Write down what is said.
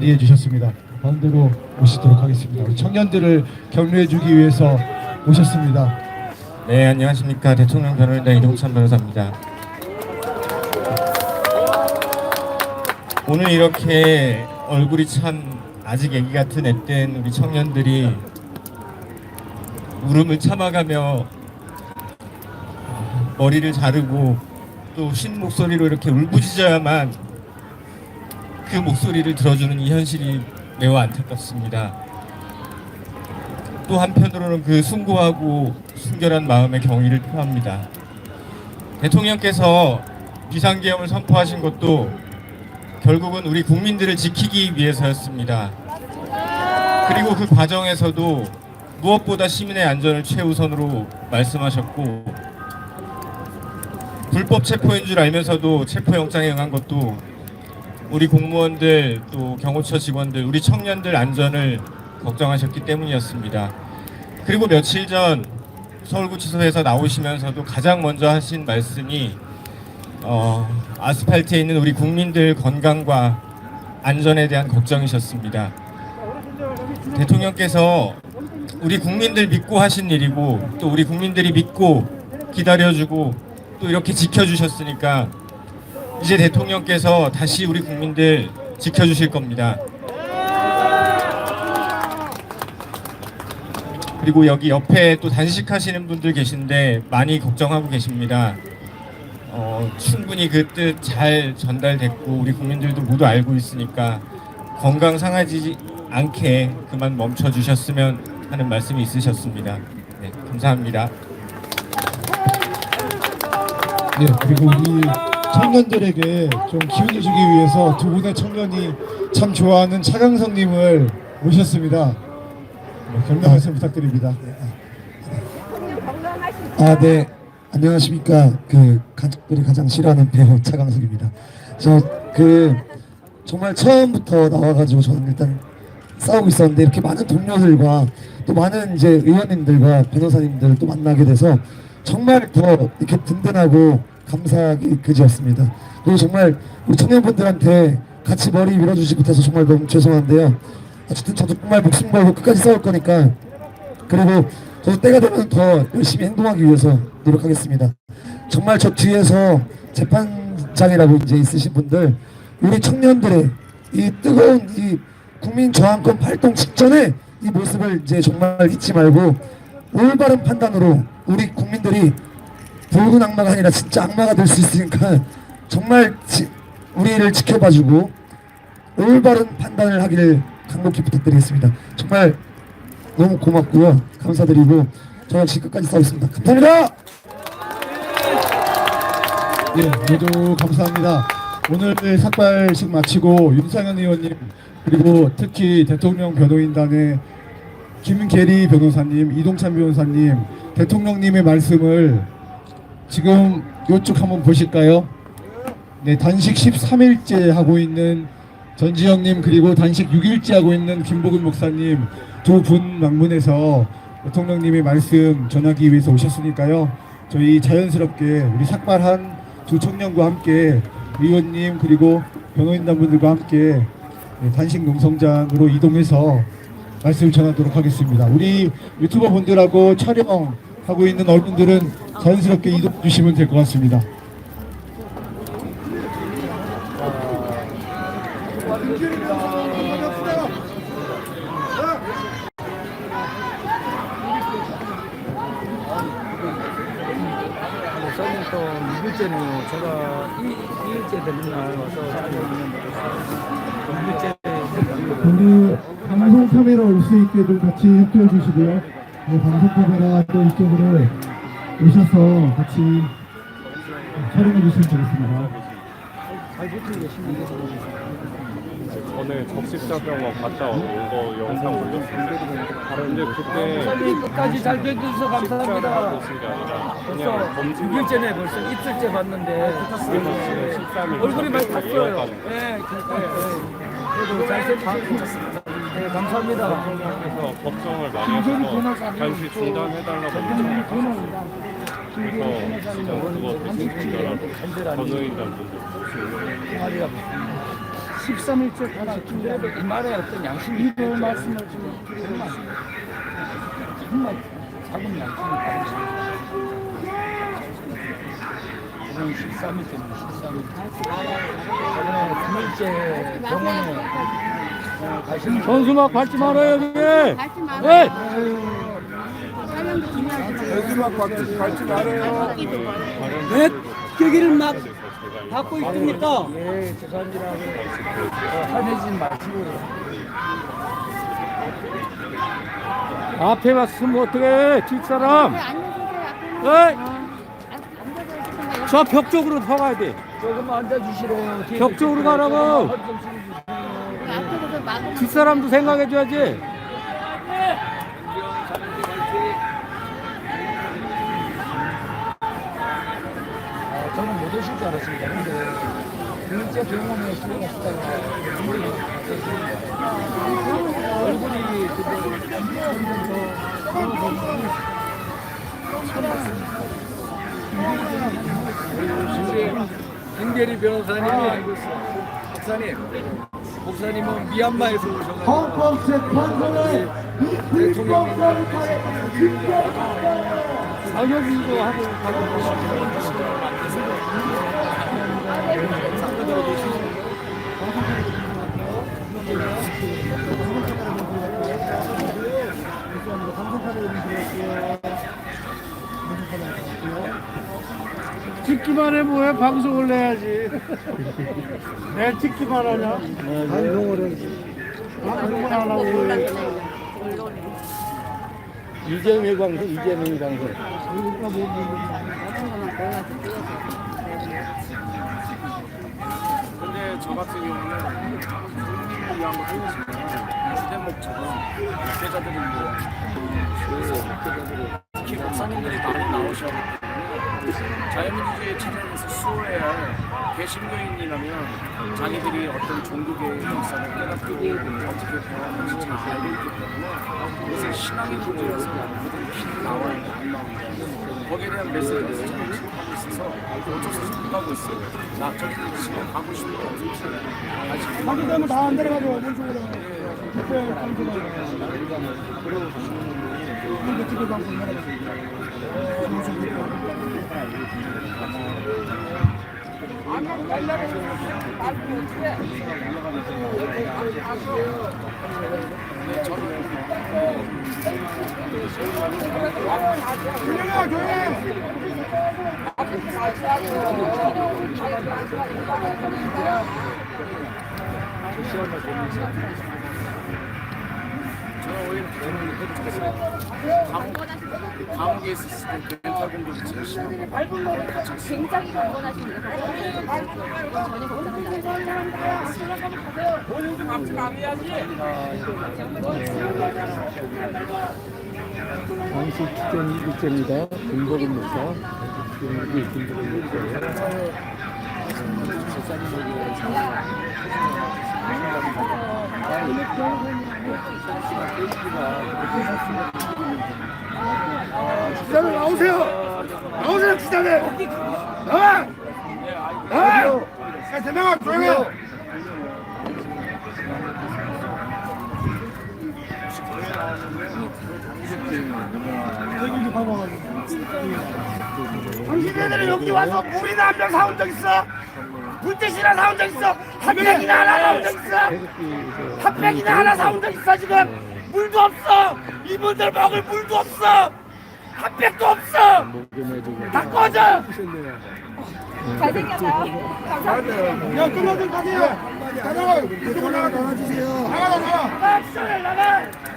자리해 주셨습니다. 가운데로 오시도록 하겠습니다. 청년들을 격려해 주기 위해서 오셨습니다. 네, 안녕하십니까. 대통령 변호인단 이동찬 변호사입니다. 오늘 이렇게 얼굴이 참 아직 애기 같은 앳된 우리 청년들이 울음을 참아가며 머리를 자르고 또 쉰 목소리로 이렇게 울부짖어야만 그 목소리를 들어주는 이 현실이 매우 안타깝습니다. 또 한편으로는 그 숭고하고 순결한 마음의 경의를 표합니다. 대통령께서 비상계엄을 선포하신 것도 결국은 우리 국민들을 지키기 위해서였습니다. 그리고 그 과정에서도 무엇보다 시민의 안전을 최우선으로 말씀하셨고 불법 체포인 줄 알면서도 체포영장에 응한 것도 우리 공무원들 또 경호처 직원들 우리 청년들 안전을 걱정하셨기 때문이었습니다. 그리고 며칠 전 서울구치소에서 나오시면서도 가장 먼저 하신 말씀이 어, 아스팔트에 있는 우리 국민들 건강과 안전에 대한 걱정이셨습니다. 대통령께서 우리 국민들 믿고 하신 일이고 또 우리 국민들이 믿고 기다려주고 또 이렇게 지켜주셨으니까 이제 대통령께서 다시 우리 국민들 지켜주실 겁니다. 그리고 여기 옆에 또 단식하시는 분들 계신데 많이 걱정하고 계십니다. 어, 충분히 그 뜻 잘 전달됐고 우리 국민들도 모두 알고 있으니까 건강 상하지 않게 그만 멈춰 주셨으면 하는 말씀이 있으셨습니다. 네, 감사합니다. 네, 그리고 우리 청년들에게 좀 기운을 주기 위해서 두 분의 청년이 참 좋아하는 차강성님을 모셨습니다. 네, 격려 말씀 부탁드립니다. 아, 네. 안녕하십니까. 그 가족들이 가장 싫어하는 배우 차강석입니다. 저 그 정말 처음부터 나와가지고 저는 일단 싸우고 있었는데 이렇게 많은 동료들과 또 많은 이제 의원님들과 변호사님들을 또 만나게 돼서 정말 더 이렇게 든든하고 감사하기 그지였습니다. 그리고 정말 우리 청년분들한테 같이 머리 밀어주지 못해서 정말 너무 죄송한데요. 어쨌든 저도 정말 목숨 걸고 끝까지 싸울 거니까 그리고 저도 때가 되면 더 열심히 행동하기 위해서 노력하겠습니다. 정말 저 뒤에서 재판장이라고 이제 있으신 분들, 우리 청년들의 이 뜨거운 이 국민 저항권 발동 직전에 이 모습을 이제 정말 잊지 말고 올바른 판단으로 우리 국민들이 붉은 악마가 아니라 진짜 악마가 될 수 있으니까 정말 지, 우리를 지켜봐주고 올바른 판단을 하기를 간곡히 부탁드리겠습니다. 정말 너무 고맙고요. 감사드리고 저 역시 끝까지 싸우겠습니다. 감사합니다. 네, 모두 감사합니다. 오늘 삭발식 마치고 윤상현 의원님 그리고 특히 대통령 변호인단의 김계리 변호사님, 이동찬 변호사님, 대통령님의 말씀을 지금 이쪽 한번 보실까요? 네, 단식 13일째 하고 있는 전지영님 그리고 단식 6일째 하고 있는 김복은 목사님 두 분 방문해서 대통령님의 말씀 전하기 위해서 오셨으니까요. 저희 자연스럽게 우리 삭발한 두 청년과 함께 의원님 그리고 변호인단분들과 함께 네, 단식 농성장으로 이동해서 말씀을 전하도록 하겠습니다. 우리 유튜버 분들하고 촬영 하고 있는 얼분들은 자연스럽게 이동 주시면 될 것 같습니다. 저는 또 6일째네요. 제가 2, 2일째 되는 날 와서 6일째 우리 방송 카메라 올 수 있게 좀 같이 협조해 주시고요. 네, 방송 카메라 또 이쪽으로 오셔서 같이 촬영해 주시면 되겠습니다. 오늘 적십자병원 갔다 온거 영상 올렸었는데 근데 그때 선생님 끝까지 잘 식사를 감사합니다. 오신 게 아니라 그냥 벌써 검진 6일째네 벌써 이틀째 봤는데 얼굴이 많이 탔어요. 이어가는 네, 그래도 잘생겼습니다. 네, 감사합니다. 그래서 걱정을 많이 하셔서 잠시 중단해달라고 요청하셨어요. 그래서 진짜 그거 대신 중단하고 변호인단 분들 모시고 13일째 가르치는데도 이 말에 어떤 양심이 이걸 말씀을 좀 드리면 정말 작은 양심이 가르치는 오늘 13일 때문에 13일 저번에 9일째 병원에 현수막 밟지 말아요 여기 밟지 말아요. 촬영 조심하세요. 왜 여기를 막 닫고 있습니까? 예, 죄송합니다. 어, 화내지 마시고 앞에 왔으면 어떡해 뒷사람 앉아주세요. 앞에는. 에이! 아, 앉아서 있으면 저벽 쪽으로 서 가야 돼 조금 앉아주시래요. 벽 쪽으로 가라고. 뒷사람도 생각해줘야지 아, 저는 못 오실 줄 알았습니다. 근데 일제 병원에 실려가시다가 얼굴이 그때 김계리 변호사님이 목사님 목사님은 미얀마에서 재판소의 대통령님 방역이고 하고 가고 찍기 만해 뭐해? 방송을 내야지. 내 찍기만 하냐? 방송을 해 방송을 안 하고. 왜 이재명의 방송 이재명의 방송. 근데 저 같은 경우는 국민을 위한 주된 목적은 목회자들을 위한 그래서 목회자들이 특히 목사님들이 많이 나오셔야 하기 때문에 자유민주주의 차원에서 수호해야 할 개신교인이라면 자기들이 어떤 종교계의 역사를 깨닫고 어떻게 배워하는지 잘 알고 있기 때문에 그것은 신앙의 문제여서 그들이 피 나와야 안 나온다 거기에 대한 메시지를 전달하고 있어서 어쩔 수 없이 못 가고 있어요. 나 저기 지금 가고 싶은데 어떻게 아직 하게 되면 다안 들어가죠 오른쪽으로. 방 걸 해주겠어요. 감옥, 감옥에 있었을 때 멘탈 공격이 제일 심하고 굉장히 건강하십니다. 전혀 걱정하지 않아요. 당시 기존 일제입니다 김복은 목사 목사예요 기자들 나오세요. 나오세요 기자들. 나와. 나와. 야 대명아 조용해. 당신네들은 여기 와서 물이나 한 병 사온 적 있어? 물티슈나 사온 적 있어? 핫팩이나 하나 사온 적 있어? 핫팩이나 하나 사온 적 있어 지금? 물도 없어! 이분들 먹을 물도 없어! 핫팩도 없어! 다 꺼져! 잘생겼나요? 감사합니다. 야 끝나들 가세요! 나가! 나가! 나가! 나가! 나가! 나가! 나가!